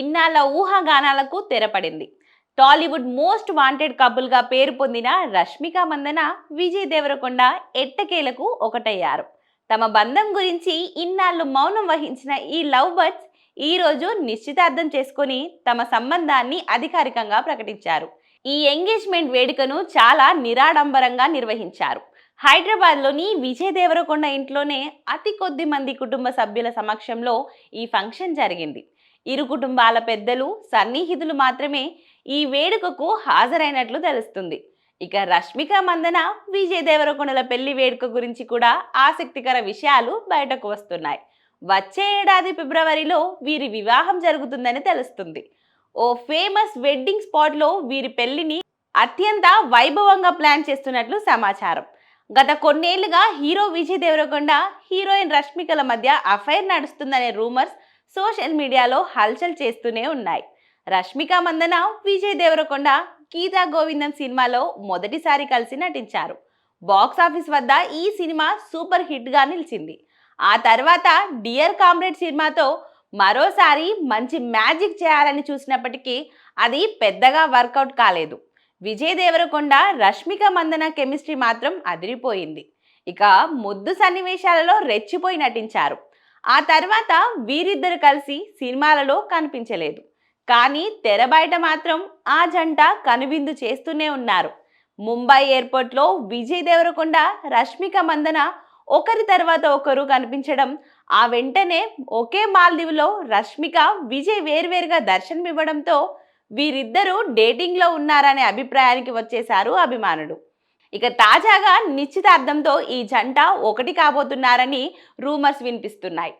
ఇన్నాళ్ళ ఊహాగానాలకు తెరపడింది. టాలీవుడ్ మోస్ట్ వాంటెడ్ కబుల్గా పేరు పొందిన రష్మిక మందన విజయ్ దేవరకొండ ఎట్టకేలకు ఒకటయ్యారు. తమ బంధం గురించి ఇన్నాళ్ళు మౌనం వహించిన ఈ లవ్ బర్డ్స్ ఈరోజు నిశ్చితార్థం చేసుకొని తమ సంబంధాన్ని అధికారికంగా ప్రకటించారు. ఈ ఎంగేజ్మెంట్ వేడుకను చాలా నిరాడంబరంగా నిర్వహించారు. హైదరాబాద్లోని విజయ్ దేవరకొండ ఇంట్లోనే అతి కొద్ది మంది కుటుంబ సభ్యుల సమక్షంలో ఈ ఫంక్షన్ జరిగింది. ఇరు కుటుంబాల పెద్దలు సన్నిహితులు మాత్రమే ఈ వేడుకకు హాజరైనట్లు తెలుస్తుంది. ఇక రష్మిక మందన విజయ్ దేవరకొండల పెళ్ళి వేడుక గురించి కూడా ఆసక్తికర విషయాలు బయటకు వస్తున్నాయి. వచ్చే ఏడాది ఫిబ్రవరిలో వీరి వివాహం జరుగుతుందని తెలుస్తుంది. ఓ ఫేమస్ వెడ్డింగ్ స్పాట్లో వీరి పెళ్ళిని అత్యంత వైభవంగా ప్లాన్ చేస్తున్నట్లు సమాచారం. గత కొన్నేళ్ళుగా హీరో విజయ్ దేవరకొండ హీరోయిన్ రష్మికల మధ్య అఫైర్ నడుస్తుందనే రూమర్స్ సోషల్ మీడియాలో హల్చల్ చేస్తూనే ఉన్నాయి. రష్మిక మందన విజయ్ దేవరకొండ గీతా గోవిందం సినిమాలో మొదటిసారి కలిసి నటించారు. బాక్స్ ఆఫీస్ వద్ద ఈ సినిమా సూపర్ హిట్గా నిలిచింది. ఆ తర్వాత డియర్ కామ్రేడ్ సినిమాతో మరోసారి మంచి మ్యాజిక్ చేయాలని చూసినప్పటికీ అది పెద్దగా వర్కౌట్ కాలేదు. విజయ్ దేవరకొండ రష్మిక మందన కెమిస్ట్రీ మాత్రం అదిరిపోయింది. ఇక ముద్దు సన్నివేశాలలో రెచ్చిపోయి నటించారు. ఆ తర్వాత వీరిద్దరు కలిసి సినిమాలలో కనిపించలేదు. కానీ తెర బయట మాత్రం ఆ జంట కనువిందు చేస్తూనే ఉన్నారు. ముంబై ఎయిర్పోర్ట్లో విజయ్ దేవరకొండ రష్మిక మందన ఒకరి తర్వాత ఒకరు కనిపించడం ఆ వెంటనే ఒకే మాల్దీవులో రష్మిక విజయ్ వేర్వేరుగా దర్శనమివ్వడంతో వీరిద్దరూ డేటింగ్లో ఉన్నారనే అభిప్రాయానికి వచ్చేశారు అభిమానులు. ఇక తాజాగా నిశ్చితార్థంతో ఈ జంట ఒకటి కాబోతున్నారని రూమర్స్ వినిపిస్తున్నాయి.